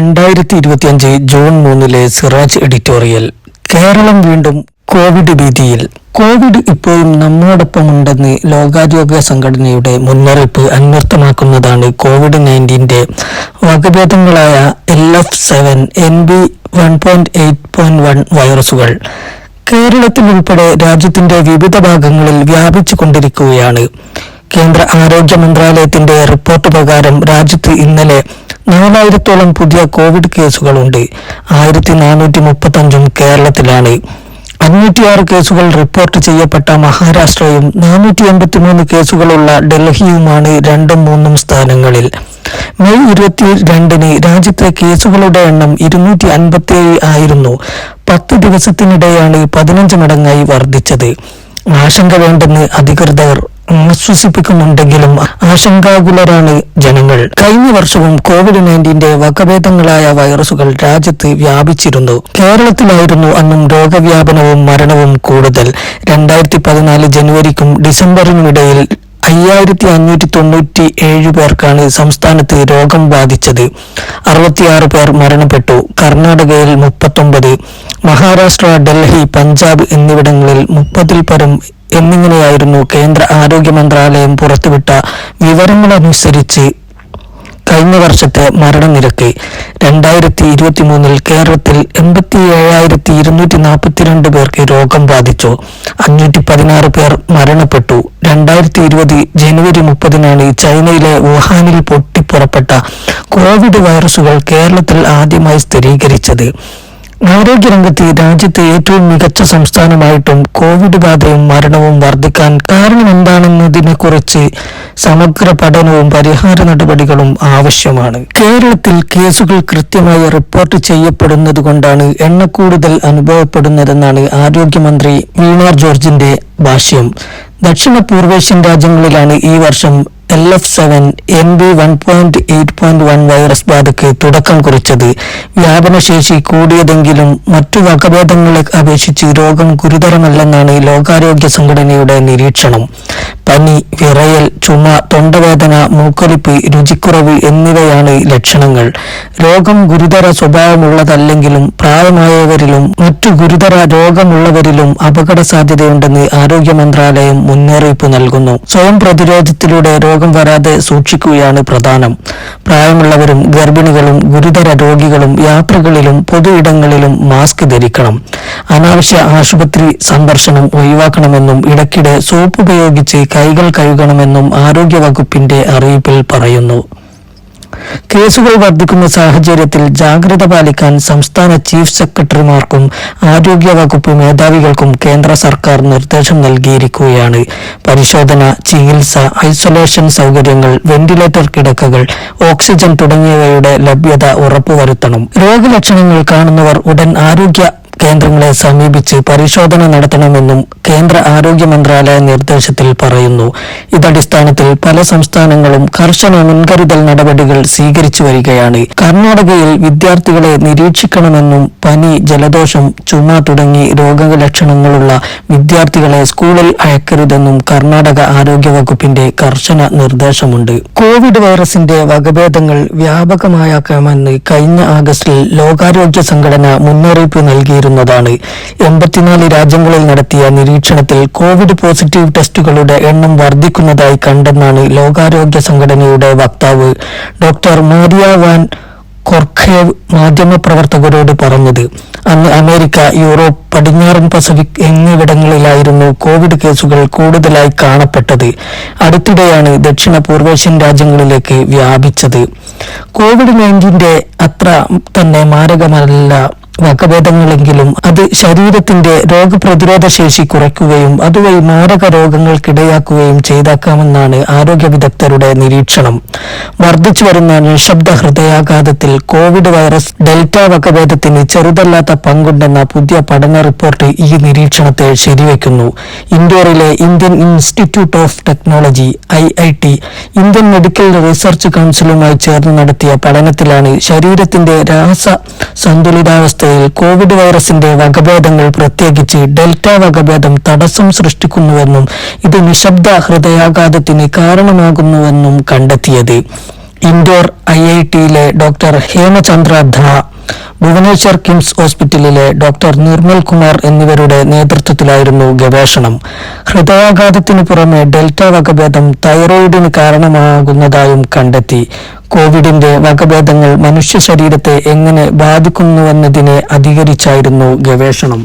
രണ്ടായിരത്തി ഇരുപത്തിയഞ്ച് ജൂൺ മൂന്നിലെ സിറാജ് എഡിറ്റോറിയൽ കേരളം വീണ്ടും കോവിഡ് ഭീതിയിൽ. കോവിഡ് ഇപ്പോഴും നമ്മോടൊപ്പമുണ്ടെന്ന് ലോകാരോഗ്യ സംഘടനയുടെ മുന്നറിയിപ്പ് അന്വർത്ഥമാക്കുന്നതാണ് കോവിഡ് നയന്റീന്റെ വകഭേദങ്ങളായ L F seven N B one point eight point one വൈറസുകൾ. കേരളത്തിലുൾപ്പെടെ രാജ്യത്തിന്റെ വിവിധ ഭാഗങ്ങളിൽ വ്യാപിച്ചു കൊണ്ടിരിക്കുകയാണ് കേന്ദ്ര ആരോഗ്യ മന്ത്രാലയത്തിന്റെ റിപ്പോർട്ട് പ്രകാരം രാജ്യത്ത് ഇന്നലെ നാലായിരത്തോളം പുതിയ കോവിഡ് കേസുകളുണ്ട്. ആയിരത്തി നാനൂറ്റി മുപ്പത്തഞ്ചും കേരളത്തിലാണ്. അഞ്ഞൂറ്റിയാറ് കേസുകൾ റിപ്പോർട്ട് ചെയ്യപ്പെട്ട മഹാരാഷ്ട്രയും നാനൂറ്റി എൺപത്തിമൂന്ന് കേസുകളുള്ള ഡൽഹിയുമാണ് രണ്ടും മൂന്നും സ്ഥാനങ്ങളിൽ. മെയ് ഇരുപത്തി രണ്ടിന് രാജ്യത്തെ കേസുകളുടെ എണ്ണം ഇരുന്നൂറ്റി അൻപത്തിയേഴ് ആയിരുന്നു. പത്ത് ദിവസത്തിനിടെയാണ് പതിനഞ്ച് മടങ്ങായി വർദ്ധിച്ചത്. ആശങ്ക വേണ്ടെന്ന് അധികൃതർ ആശ്വസിപ്പിക്കുന്നുണ്ടെങ്കിലും ആശങ്കാകുലരാണ് ജനങ്ങൾ. കഴിഞ്ഞ വർഷവും കോവിഡ് നയന്റീന്റെ വകഭേദങ്ങളായ വൈറസുകൾ രാജ്യത്ത് വ്യാപിച്ചിരുന്നു. കേരളത്തിലായിരുന്നു അന്നും രോഗവ്യാപനവും മരണവും കൂടുതൽ. രണ്ടായിരത്തി പതിനാല് ജനുവരിക്കും ഡിസംബറിനുമിടയിൽ അയ്യായിരത്തി അഞ്ഞൂറ്റി തൊണ്ണൂറ്റി ഏഴ് പേർക്കാണ് സംസ്ഥാനത്ത് രോഗം ബാധിച്ചത്. അറുപത്തിയാറ് പേർ മരണപ്പെട്ടു. കർണാടകയിൽ മുപ്പത്തൊമ്പത് മഹാരാഷ്ട്ര ഡൽഹി പഞ്ചാബ് എന്നിവിടങ്ങളിൽ മുപ്പതിൽ പരം എന്നിങ്ങനെയായിരുന്നു കേന്ദ്ര ആരോഗ്യ മന്ത്രാലയം പുറത്തുവിട്ട വിവരങ്ങളനുസരിച്ച് കഴിഞ്ഞ വർഷത്തെ മരണനിരക്ക്. രണ്ടായിരത്തി ഇരുപത്തി മൂന്നിൽ കേരളത്തിൽ എൺപത്തി ഏഴായിരത്തി ഇരുന്നൂറ്റി നാൽപ്പത്തിരണ്ട് പേർക്ക് രോഗം ബാധിച്ചു. അഞ്ഞൂറ്റി പതിനാറ് പേർ മരണപ്പെട്ടു. രണ്ടായിരത്തി ഇരുപത് ജനുവരി മുപ്പതിനാണ് ചൈനയിലെ വുഹാനിൽ പൊട്ടിപ്പുറപ്പെട്ട കോവിഡ് വൈറസുകൾ കേരളത്തിൽ ആദ്യമായി സ്ഥിരീകരിച്ചത്. ആരോഗ്യരംഗത്ത് രാജ്യത്തെ ഏറ്റവും മികച്ച സംസ്ഥാനമായിട്ടും കോവിഡ് ബാധയും മരണവും വർദ്ധിക്കാൻ കാരണം എന്താണെന്നതിനെ കുറിച്ച് സമഗ്ര പഠനവും പരിഹാര നടപടികളും ആവശ്യമാണ്. കേരളത്തിൽ കേസുകൾ കൃത്യമായി റിപ്പോർട്ട് ചെയ്യപ്പെടുന്നത് കൊണ്ടാണ് എണ്ണക്കൂടുതൽ അനുഭവപ്പെടുന്നതെന്നാണ് ആരോഗ്യമന്ത്രി വീണാർ ജോർജിന്റെ ഭാഷ്യം. ദക്ഷിണ പൂർവേഷ്യൻ രാജ്യങ്ങളിലാണ് ഈ വർഷം L F seven M B one point eight point one virus ബാധയ്ക്ക് തുടക്കം കുറിച്ചത്. വ്യാപനശേഷി കൂടിയതെങ്കിലും മറ്റു വകഭേദങ്ങളെ അപേക്ഷിച്ച് രോഗം ഗുരുതരമല്ലെന്നാണ് ലോകാരോഗ്യ സംഘടനയുടെ നിരീക്ഷണം. പനി വിറയൽ ചുമ തൊണ്ടവേദന മൂക്കൊലിപ്പ് രുചിക്കുറവ് എന്നിവയാണ് ലക്ഷണങ്ങൾ. രോഗം ഗുരുതര സ്വഭാവമുള്ളതല്ലെങ്കിലും പ്രായമായവരിലും മറ്റു ഗുരുതര രോഗമുള്ളവരിലും അപകട സാധ്യതയുണ്ടെന്ന് ആരോഗ്യ മന്ത്രാലയം മുന്നറിയിപ്പ് നൽകുന്നു. സ്വയം പ്രതിരോധത്തിലൂടെ രോഗം വരാതെ സൂക്ഷിക്കുകയാണ് പ്രധാനം. പ്രായമുള്ളവരും ഗർഭിണികളും ഗുരുതര രോഗികളും യാത്രകളിലും പൊതു ഇടങ്ങളിലും മാസ്ക് ധരിക്കണം. അനാവശ്യ ആശുപത്രി സന്ദർശനം ഒഴിവാക്കണമെന്നും ഇടയ്ക്കിടെ സോപ്പ് ഉപയോഗിച്ച് കൈകൾ കഴുകണമെന്നും ആരോഗ്യ വകുപ്പിന്റെ അറിയിപ്പിൽ പറയുന്നു. കേസുകൾ വർദ്ധിക്കുന്ന സാഹചര്യത്തിൽ ജാഗ്രത പാലിക്കാൻ സംസ്ഥാന ചീഫ് സെക്രട്ടറിമാർക്കും ആരോഗ്യ വകുപ്പ് മേധാവികൾക്കും കേന്ദ്ര സർക്കാർ നിർദ്ദേശം നൽകിയിരിക്കുകയാണ്. പരിശോധന ചികിത്സ ഐസൊലേഷൻ സൗകര്യങ്ങൾ വെന്റിലേറ്റർ കിടക്കകൾ ഓക്സിജൻ തുടങ്ങിയവയുടെ ലഭ്യത ഉറപ്പുവരുത്തണം. രോഗലക്ഷണങ്ങൾ കാണുന്നവർ ഉടൻ ആരോഗ്യ കേന്ദ്രങ്ങളെ സമീപിച്ച് പരിശോധന നടത്തണമെന്നും കേന്ദ്ര ആരോഗ്യ മന്ത്രാലയ നിർദ്ദേശത്തിൽ പറയുന്നു. ഇതടിസ്ഥാനത്തിൽ പല സംസ്ഥാനങ്ങളും കർശന മുൻകരുതൽ നടപടികൾ സ്വീകരിച്ചു വരികയാണ്. കർണാടകയിൽ വിദ്യാർത്ഥികളെ നിരീക്ഷിക്കണമെന്നും പനി ജലദോഷം ചുമ തുടങ്ങി രോഗലക്ഷണങ്ങളുള്ള വിദ്യാർത്ഥികളെ സ്കൂളിൽ അയക്കരുതെന്നും കർണാടക ആരോഗ്യ വകുപ്പിന്റെ കർശന നിർദ്ദേശമുണ്ട്. കോവിഡ് വൈറസിന്റെ വകഭേദങ്ങൾ വ്യാപകമായാക്കാമെന്ന് കഴിഞ്ഞ ആഗസ്റ്റിൽ ലോകാരോഗ്യ സംഘടന മുന്നറിയിപ്പ് നൽകിയിരുന്നതാണ് എൺപത്തിനാല് രാജ്യങ്ങളിൽ നടത്തിയ നിരീക്ഷണത്തിൽ കോവിഡ് പോസിറ്റീവ് ടെസ്റ്റുകളുടെ എണ്ണം വർദ്ധിക്കുന്നതായി കണ്ടെന്നാണ് ലോകാരോഗ്യ സംഘടനയുടെ വക്താവ്. ഡോക്ടർ മാരിയ വാൻ കൊർഖേവ് മാധ്യമപ്രവർത്തകരോട് പറഞ്ഞത് അന്ന് അമേരിക്ക യൂറോപ്പ് പടിഞ്ഞാറൻ പസഫിക് എന്നിവിടങ്ങളിലായിരുന്നു കോവിഡ് കേസുകൾ കൂടുതലായി കാണപ്പെട്ടത്. അടുത്തിടെയാണ് ദക്ഷിണ പൂർവേഷ്യൻ രാജ്യങ്ങളിലേക്ക് വ്യാപിച്ചത്. കോവിഡ് നയന്റീന്റെ അത്ര തന്നെ മാരകമല്ല വകഭേദങ്ങളെങ്കിലും അത് ശരീരത്തിന്റെ രോഗപ്രതിരോധ ശേഷി കുറയ്ക്കുകയും അതുവഴി മാരക രോഗങ്ങൾക്കിടയാക്കുകയും ചെയ്തേക്കാമെന്നാണ് ആരോഗ്യ വിദഗ്ധരുടെ നിരീക്ഷണം. വർദ്ധിച്ചു വരുന്ന നിശബ്ദ ഹൃദയാഘാതത്തിൽ കോവിഡ് വൈറസ് ഡെൽറ്റ വകഭേദത്തിന് ചെറുതല്ലാത്ത പങ്കുണ്ടെന്ന പുതിയ പഠന റിപ്പോർട്ട് ഈ നിരീക്ഷണത്തെ ശരിവയ്ക്കുന്നു. ഇൻഡോറിലെ Indian Institute of Technology I I T Indian Medical Research കൗൺസിലുമായി ചേർന്ന് നടത്തിയ പഠനത്തിലാണ് ശരീരത്തിന്റെ രാസ സന്തുലിതാവസ്ഥയിൽ കോവിഡ് വൈറസിന്റെ വകഭേദങ്ങൾ പ്രത്യേകിച്ച് ഡെൽറ്റ വകഭേദം തടസ്സം സൃഷ്ടിക്കുന്നുവെന്നും ഇത് നിശബ്ദ ഹൃദയാഘാതത്തിന് കാരണമാകുന്നുവെന്നും കണ്ടെത്തിയത്. ഇൻഡോർ ഐ ഐ ടിയിലെ ഡോക്ടർ ഹേമചന്ദ്ര ധ ഭുവനേശ്വർ കിംസ് ഹോസ്പിറ്റലിലെ ഡോക്ടർ നിർമ്മൽ കുമാർ എന്നിവരുടെ നേതൃത്വത്തിലായിരുന്നു ഗവേഷണം. ഹൃദയാഘാതത്തിനു പുറമെ ഡെൽറ്റ വകഭേദം തൈറോയിഡിന് കാരണമാകുന്നതായും കണ്ടെത്തി. കോവിഡിന്റെ വകഭേദങ്ങൾ മനുഷ്യ ശരീരത്തെ എങ്ങനെ ബാധിക്കുന്നുവെന്നതിനെ അധികരിച്ചായിരുന്നു ഗവേഷണം.